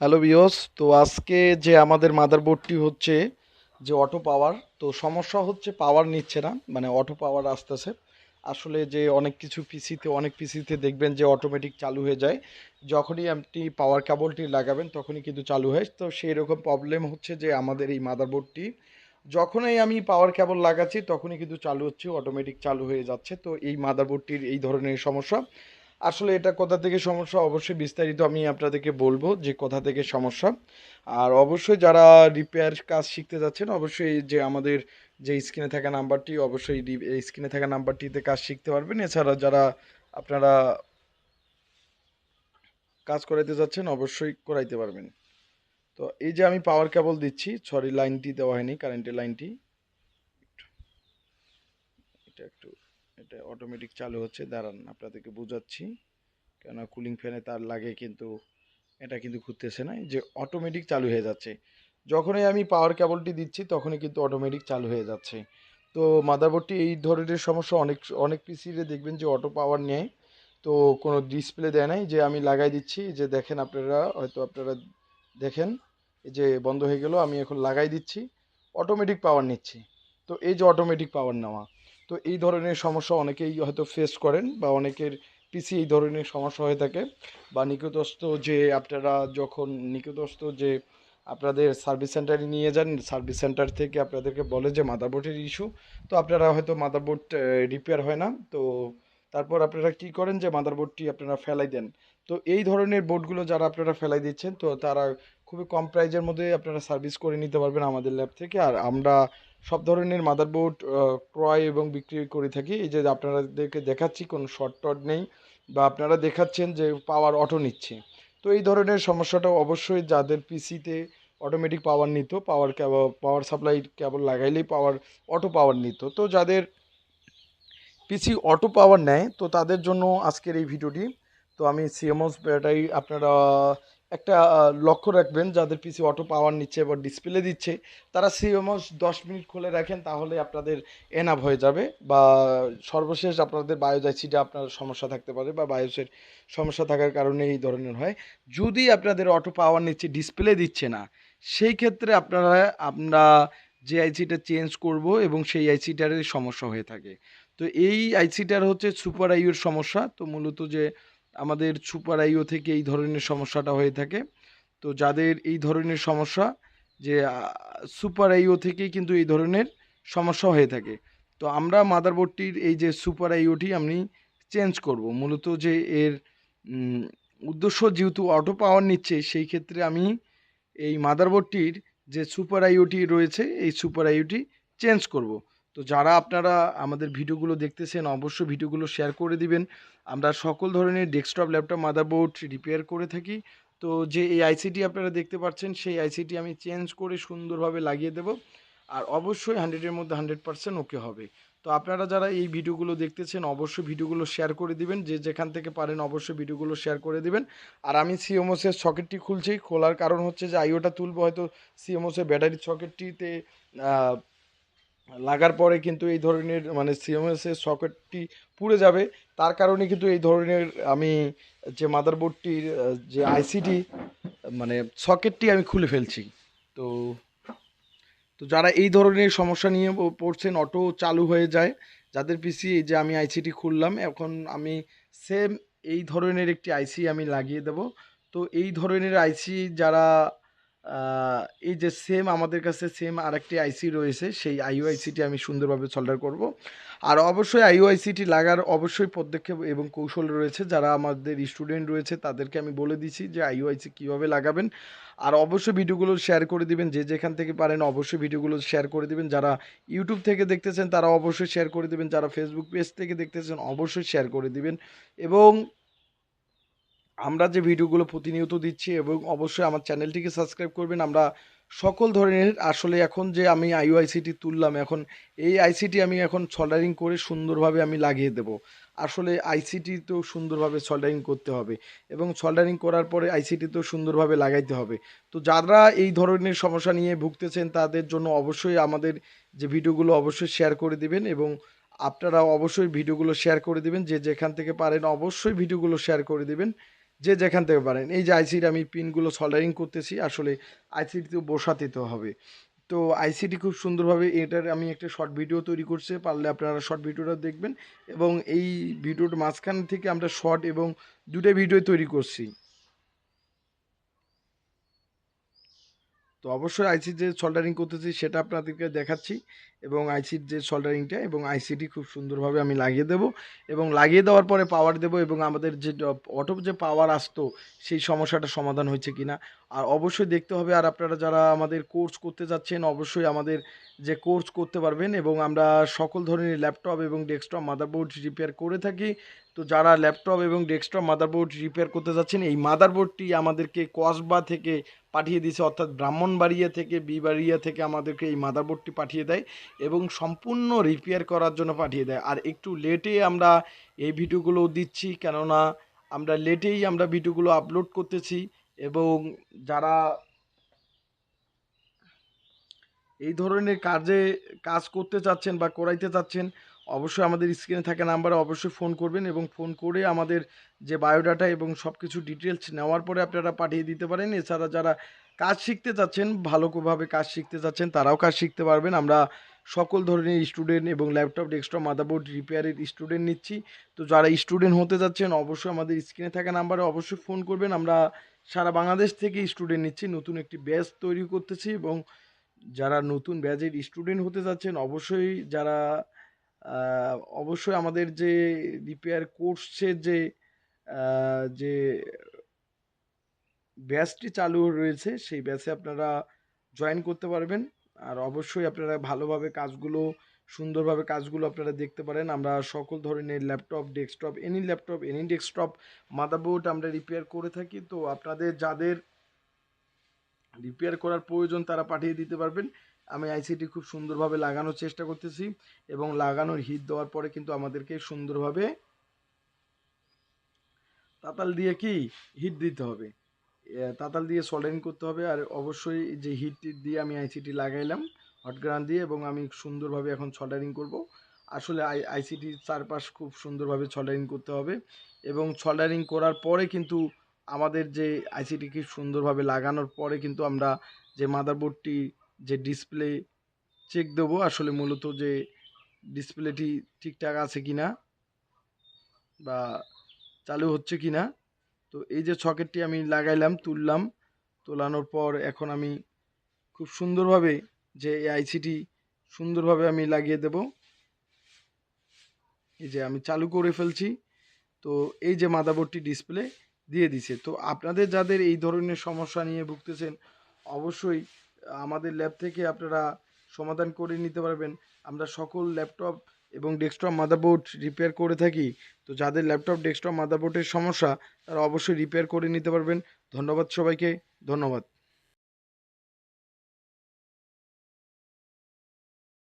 Hello বিয়স তো আজকে যে আমাদের মাদারবোর্ডটি হচ্ছে যে অটো পাওয়ার তো সমস্যা হচ্ছে পাওয়ার নিচ্ছে না মানে অটো পাওয়ার আসতেছে। আসলে যে অনেক কিছু পিসিতে অনেক পিসিতে দেখবেন যে অটোমেটিক চালু হয়ে যায়। যখনই আপনি পাওয়ার কেবলটি লাগাবেন, তখনই কিন্তু চালু হয়। তো সেই রকম প্রবলেম হচ্ছে যে আমাদের এই মাদারবোর্ডটি, যখনই আমি পাওয়ার কেবল লাগাচ্ছি, তখনই কিন্তু চালু হচ্ছে অটোমেটিক চালু হয়ে যাচ্ছে। তো এই মাদারবোর্ডটির এই ধরনের সমস্যা। আসলে এটা কোথা থেকে সমস্যা, অবশ্যই বিস্তারিত আমি আপনাদেরকে বলব যে কোথা থেকে সমস্যা। আর অবশ্যই যারা রিপেয়ার কাজ শিখতে যাচ্ছেন, অবশ্যই যে আমাদের যে স্ক্রিনে থাকা নাম্বারটি, অবশ্যই স্ক্রিনে থাকা নাম্বারটিতে কাজ শিখতে পারবেন। এছাড়া যারা আপনারা কাজ করাইতে যাচ্ছেন, অবশ্যই করাইতে পারবেন। তো এই যে আমি পাওয়ার কেবল দিচ্ছি সরি লাইনটি দেওয়া হয়নি কারেন্টের লাইনটি এটা একটু এটা অটোমেটিক চালু হচ্ছে। দাঁড়ান, আপনাদেরকে বোঝাচ্ছি। কেননা কুলিং ফ্যানে তার লাগে কিন্তু, এটা কিন্তু ঘুরতেছে না। যে অটোমেটিক চালু হয়ে যাচ্ছে। যখনই আমি পাওয়ার কেবলটি দিচ্ছি, তখনই কিন্তু অটোমেটিক চালু হয়ে যাচ্ছে। তো মাদারবোর্ডটি এই ধরনের সমস্যা অনেক অনেক পিসিতে দেখবেন যে অটো পাওয়ার নেয়। তো কোনো ডিসপ্লে দেয় নাই যে আমি লাগাই দিচ্ছি। যে দেখেন আপনারা, হয়তো আপনারা দেখেন যে বন্ধ হয়ে গেল, আমি এখন লাগাই দিচ্ছি। অটোমেটিক পাওয়ার নিচ্ছি। তো এই যে অটোমেটিক পাওয়ার নেওয়া তো এই ধরনের সমস্যা অনেকেই হয়তো ফেস করেন বা অনেকের পিসি এই ধরনের সমস্যা হয়ে থাকে বা নিকটস্থ যে আপনারা যখন নিকটস্থ যে আপনাদের সার্ভিস সেন্টারে নিয়ে যান সার্ভিস সেন্টার থেকে আপনাদেরকে বলে যে মাদারবোর্ডের ইস্যু তো আপনারা হয়তো মাদারবোর্ড রিপেয়ার হয় না। তো তারপর আপনারা কি করেন যে মাদারবোর্ডটি আপনারা ফেলাই দেন। তো এই ধরনের বোর্ডগুলো যারা আপনারা ফেলাই দিচ্ছেন, তো তারা খুবই কম প্রাইজের মধ্যে আপনারা সার্ভিস করে নিতে পারবেন আমাদের ল্যাব থেকে। আর আমরা সব ধরনের মাদারবোর্ড ক্রয় এবং বিক্রি করে থাকি। এই যে আপনাদেরকে দেখাচ্ছি, কোনো শর্ট টট নেই বা আপনারা দেখাচ্ছেন যে পাওয়ার অটো নিচ্ছে। তো এই ধরনের সমস্যাটা অবশ্যই যাদের পিসিতে অটোমেটিক পাওয়ার নিত পাওয়ার পাওয়ার সাপ্লাই কেবল লাগাইলেই পাওয়ার অটো পাওয়ার নিত। তো যাদের পিসি অটো পাওয়ার নেয়, তো তাদের জন্য আজকের এই ভিডিওটি। তো আমি সিএমওস ব্যাটারি আপনারা একটা লক্ষ্য রাখবেন, যাদের পিসি অটো পাওয়ার নিচ্ছে বা ডিসপ্লে দিচ্ছে, তারা সিএমওস দশ মিনিট খুলে রাখেন, তাহলে আপনাদের এনাফ হয়ে যাবে বা সর্বশেষ আপনাদের বায়োজাইসিটা আপনার সমস্যা থাকতে পারে বা বায়োসের সমস্যা থাকার কারণে এই ধরনের হয়। যদি আপনাদের অটো পাওয়ার নিচ্ছে ডিসপ্লে দিচ্ছে না, সেই ক্ষেত্রে আপনারা, আমরা যে আইসিটা চেঞ্জ করব এবং সেই আইসিটারই সমস্যা হয়ে থাকে। তো এই আইসিটার হচ্ছে সুপার আইওর সমস্যা। তো মূলত যে আমাদের সুপার আইও থেকে এই ধরনের সমস্যাটা হয়ে থাকে। তো যাদের এই ধরনের সমস্যা যে সুপার আইও থেকেই কিন্তু এই ধরনের সমস্যা হয়ে থাকে। তো আমরা মাদারবোর্ডটির এই যে সুপার আইওটি আমি চেঞ্জ করব। মূলত যে এর উদ্দেশ্য যেহেতু অটো পাওয়ার নিচ্ছে, সেই ক্ষেত্রে আমি এই মাদারবোর্ডটির যে সুপার আইওটি রয়েছে, এই সুপার আইওটি চেঞ্জ করব। তো যারা আপনারা আমাদের ভিডিওগুলো দেখতেছেন, অবশ্যই ভিডিওগুলো শেয়ার করে দিবেন। আমরা সকল ধরনের ডেস্কটপ ল্যাপটপ মাদারবোর্ড রিপেয়ার করে থাকি। তো যে এই আইসিটি আপনারা দেখতে পাচ্ছেন, সেই আইসিটি আমি চেঞ্জ করে সুন্দরভাবে লাগিয়ে দেব। আর অবশ্যই হান্ড্রেডের মধ্যে হান্ড্রেড পার্সেন্ট ওকে হবে। তো আপনারা যারা এই ভিডিওগুলো দেখতেছেন, অবশ্যই ভিডিওগুলো শেয়ার করে দিবেন। যে যেখান থেকে পারেন, অবশ্যই ভিডিওগুলো শেয়ার করে দিবেন। আর আমি সিএমওসের সকেটটি খুলছি। খোলার কারণ হচ্ছে যে আইওটা তুলবো, হয়তো সিএমওসের ব্যাটারি সকেটটিতে লাগার পরে কিন্তু এই ধরনের মানে সিএমএসের সকেটটি পুড়ে যাবে। তার কারণে কিন্তু এই ধরনের আমি যে মাদারবোর্ডটির যে আইসিটি মানে সকেটটি আমি খুলে ফেলছি। তো তো যারা এই ধরনের সমস্যা নিয়ে পড়ছেন, অটো চালু হয়ে যায়, যাদের পিসি যে আমি আইসিটি খুললাম, এখন আমি সেম এই ধরনের একটি আইসি আমি লাগিয়ে দেব। তো এই ধরনের আইসি যারা এই যে সেম আমাদের কাছে সেম আরেকটি আইসি রয়েছে, সেই আইও আইসিটি আমি সুন্দরভাবে সল্ডার করব। আর অবশ্যই আইও আইসিটি লাগার অবশ্যই পদক্ষেপ এবং কৌশল রয়েছে। যারা আমাদের স্টুডেন্ট রয়েছে, তাদেরকে আমি বলে দিছি যে আইও আইসি কীভাবে লাগাবেন। আর অবশ্যই ভিডিওগুলো শেয়ার করে দিবেন, যে যেখান থেকে পারেন অবশ্যই ভিডিওগুলো শেয়ার করে দিবেন। যারা ইউটিউব থেকে দেখতেছেন তারা অবশ্যই শেয়ার করে দিবেন। যারা ফেসবুক পেজ থেকে দেখতেছেন, অবশ্যই শেয়ার করে দিবেন। এবং আমরা যে ভিডিওগুলো প্রতিনিয়ত দিচ্ছি এবং অবশ্যই আমার চ্যানেলটিকে সাবস্ক্রাইব করবেন, আমরা সকল ধরনের আসলে এখন যে আমি আইওআইসিটি তুললাম, এখন এই আইসিটি আমি এখন সল্ডারিং করে সুন্দরভাবে আমি লাগিয়ে দেব। আসলে আইসিটি তো সুন্দরভাবে সল্ডারিং করতে হবে এবং সল্ডারিং করার পরে আইসিটি তো সুন্দরভাবে লাগাইতে হবে। তো যারা এই ধরনের সমস্যা নিয়ে ভুগতেছেন, তাদের জন্য অবশ্যই আমাদের যে ভিডিওগুলো অবশ্যই শেয়ার করে দিবেন এবং আপনারা অবশ্যই ভিডিওগুলো শেয়ার করে দিবেন। যে যেখান থেকে পারেন অবশ্যই ভিডিওগুলো শেয়ার করে দিবেন। যে যেখান থেকে পারেন। এই যে আইসির আমি পিনগুলো সল্ডারিং করতেছি, আসলে আইসিটি তো বসাতে তো হবে। তো আইসিটি খুব সুন্দরভাবে এটার আমি একটা শর্ট ভিডিও তৈরি করছে, পারলে আপনারা শর্ট ভিডিওটা দেখবেন এবং এই ভিডিওর মাঝখান থেকে আমরা শর্ট এবং দুটো ভিডিও তৈরি করছি। তো অবশ্যই আইসির যে সল্ডারিং করতেছি সেটা আপনাদেরকে দেখাচ্ছি এবং আইসির যে সল্ডারিংটা এবং আইসিটি খুব সুন্দরভাবে আমি লাগিয়ে দেব এবং লাগিয়ে দেওয়ার পরে পাওয়ার দেব এবং আমাদের যে অটো যে পাওয়ার আসতো সেই সমস্যাটা সমাধান হয়েছে কিনা। আর অবশ্যই দেখতে হবে আর আপনারা যারা আমাদের কোর্স করতে যাচ্ছেন, অবশ্যই আমাদের যে কোর্স করতে পারবেন এবং আমরা সকল ধরনের ল্যাপটপ এবং ডেস্কটপ মাদারবোর্ড রিপেয়ার করে থাকি। তো যারা ল্যাপটপ এবং ডেস্কটপ মাদারবোর্ড রিপেয়ার করতে যাচ্ছেন, এই মাদারবোর্ডটি আমাদেরকে কসবা থেকে পাঠিয়ে দিয়েছে, অর্থাৎ ব্রাহ্মণবাড়িয়া থেকে, বিবাড়িয়া থেকে আমাদেরকে এই মাদারবোর্ডটি পাঠিয়ে দেয় এবং সম্পূর্ণ রিপেয়ার করার জন্য পাঠিয়ে দেয়। আর একটু লেটে আমরা এই ভিডিওগুলো দিচ্ছি, কেননা আমরা লেটেই আমরা ভিডিওগুলো আপলোড করতেছি এবং যারা এই ধরনের কাজে কাজ করতে চাচ্ছেন বা করাইতে চাচ্ছেন, অবশ্যই আমাদের স্ক্রিনে থাকা নাম্বারে অবশ্যই ফোন করবেন এবং ফোন করে আমাদের যে বায়োডাটা এবং সব কিছু ডিটেলস নেওয়ার পরে আপনারা পাঠিয়ে দিতে পারেন। এছাড়া যারা কাজ শিখতে চাচ্ছেন, ভালোভাবে কাজ শিখতে চাচ্ছেন, তারাও কাজ শিখতে পারবেন। আমরা সকল ধরনের স্টুডেন্ট এবং ল্যাপটপ, ডেস্কটপ, মাদারবোর্ড রিপেয়ারের স্টুডেন্ট নিচ্ছি। তো যারা স্টুডেন্ট হতে যাচ্ছেন অবশ্যই আমাদের স্ক্রিনে থাকা নাম্বারে অবশ্যই ফোন করবেন। আমরা সারা বাংলাদেশ থেকে স্টুডেন্ট নিচ্ছি। নতুন একটি ব্যাচ তৈরি করতেছি এবং যারা নতুন ব্যাচের স্টুডেন্ট হতে যাচ্ছেন, অবশ্যই যারা অবশ্যই আমাদের যে রিপেয়ার কোর্সের যে যে ব্যাচটি চালু রয়েছে, সেই ব্যাচে আপনারা জয়েন করতে পারবেন। আর অবশ্যই আপনারা ভালোভাবে কাজগুলো, সুন্দরভাবে কাজগুলো আপনারা দেখতে পারেন। আমরা সকল ধরনের laptop, desktop, any laptop, any desktop, motherboard আমরা রিপেয়ার করে থাকি। তো আপনাদের যাদের রিপেয়ার করার প্রয়োজন তারা পাঠিয়ে দিতে পারবেন। আমি আইসিটি খুব সুন্দরভাবে লাগানোর চেষ্টা করতেছি এবং লাগানোর হিট দেওয়ার পরে কিন্তু আমাদেরকে সুন্দরভাবে তাতাল দিয়ে কি হিট দিতে হবে। তাতাল দিয়ে সল্ডারিং করতে হবে আর অবশ্যই যে হিটটি দিয়ে আমি আইসিটি লাগাইলাম হট গ্রান দিয়ে এবং আমি সুন্দরভাবে এখন সল্ডারিং করব। আসলে আই আইসিটির চারপাশ খুব সুন্দরভাবে সল্ডারিং করতে হবে এবং সল্ডারিং করার পরে কিন্তু আমাদের যে আইসিটিকে সুন্দরভাবে লাগানোর পরে কিন্তু আমরা যে মাদারবোর্ডটি যে ডিসপ্লে চেক দেবো, আসলে মূলত যে ডিসপ্লেটি ঠিকঠাক আছে কি না বা চালু হচ্ছে কি না তো এই যে সকেটটি আমি লাগাইলাম, তুললাম, তোলানোর পর এখন আমি খুব সুন্দরভাবে যে এই আইসিটি সুন্দরভাবে আমি লাগিয়ে দেব। এই যে আমি চালু করে ফেলছি। তো এই যে মাদারবোর্ডটি ডিসপ্লে দিয়ে দিছে। তো আপনাদের যাদের এই ধরনের সমস্যা নিয়ে ভুগতেছেন, অবশ্যই আমাদের ল্যাব থেকে আপনারা সমাধান করে নিতে পারবেন। আমরা সকল ল্যাপটপ এবং ডেস্কটপ মাদারবোর্ড রিপেয়ার করে থাকি। তো যাদের ল্যাপটপ ডেস্কটপ মাদারবোর্ডের সমস্যা, তারা অবশ্যই রিপেয়ার করে নিতে পারবেন। ধন্যবাদ সবাইকে। ধন্যবাদ।